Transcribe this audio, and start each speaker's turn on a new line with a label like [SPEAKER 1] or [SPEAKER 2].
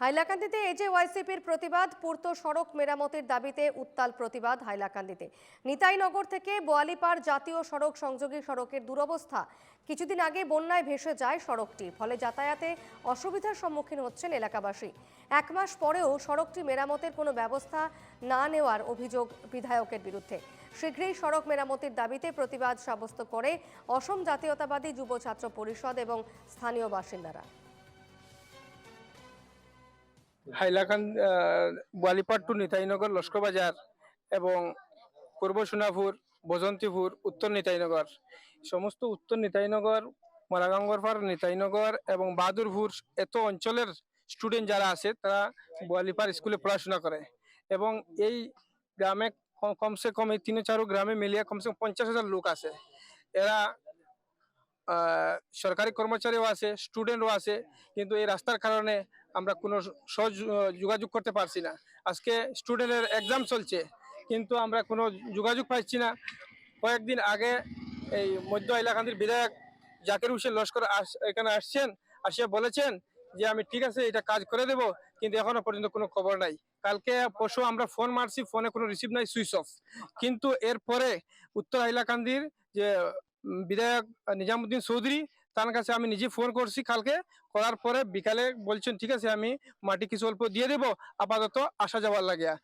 [SPEAKER 1] হাইলাকান্দিতে এজে ওয়াইসিপির প্রতিবাদ, পূর্ত সড়ক মেরামতের দাবিতে উত্তাল প্রতিবাদ হাইলাকান্দিতে। নিতাইনগর থেকে বোয়ালিপাড় জাতীয় সড়ক সংযোগী সড়কের দুরবস্থা। কিছুদিন আগে বন্যায় ভেসে যায় সড়কটি, ফলে যাতায়াতে অসুবিধার সম্মুখীন হচ্ছেন এলাকাবাসী। এক মাস পরেও সড়কটি মেরামতের কোনো ব্যবস্থা না নেওয়ার অভিযোগ বিধায়কের বিরুদ্ধে। শীঘ্রই সড়ক মেরামতির দাবিতে প্রতিবাদ সাব্যস্ত করে অসম জাতীয়তাবাদী যুব ছাত্র পরিষদ এবং স্থানীয় বাসিন্দারা।
[SPEAKER 2] হাইলাকান টু নিতাইনগর লস্কর বাজার এবং পূর্ব সোনাপুর বজন্তীপুর উত্তর নিতাইনগর। সমস্ত উত্তর নিতাইনগর মারাগাঙ্গরপার নিতাইনগর এবং বাহাদুরপুর এত অঞ্চলের স্টুডেন্ট যারা আছে, তারা গোয়ালিপাড় স্কুলে পড়াশোনা করে। এবং এই গ্রামে কমসে কম এই তিন চারো গ্রামে মিলিয়ে কমসে কম পঞ্চাশ হাজার লোক আছে। এরা সরকারি কর্মচারীও আছে স্টুডেন্টও আছে, কিন্তু এই রাস্তার কারণে আমরা কোনো সহজ যোগাযোগ করতে পারছি না। আজকে স্টুডেন্টের এক্সাম চলছে, কিন্তু আমরা কোনো যোগাযোগ পাচ্ছি না। কয়েকদিন আগে এই মধ্য এলাকান্দির বিধায়ক জাকির হোসেন লস্কর আস- এখানে আসছেন, আসিয়া বলেছেন যে আমি ঠিক আছে, এটা কাজ করে দেব, কিন্তু এখনও পর্যন্ত কোনো খবর নাই। কালকে পরশু আমরা ফোন মারছি, ফোনে কোনো রিসিভ নাই, সুইচ অফ। কিন্তু এরপরে উত্তর হাইলাকান্দির যে বিধায়ক নিজামুদ্দিন চৌধুরী তার কাছে আমি নিজে ফোন করছি কালকে। করার পরে বিকালে বলছেন, ঠিক আছে, আমি মাটি কিছু অল্প দিয়ে দেবো। আপাতত আসা যাওয়ার লাগিয়া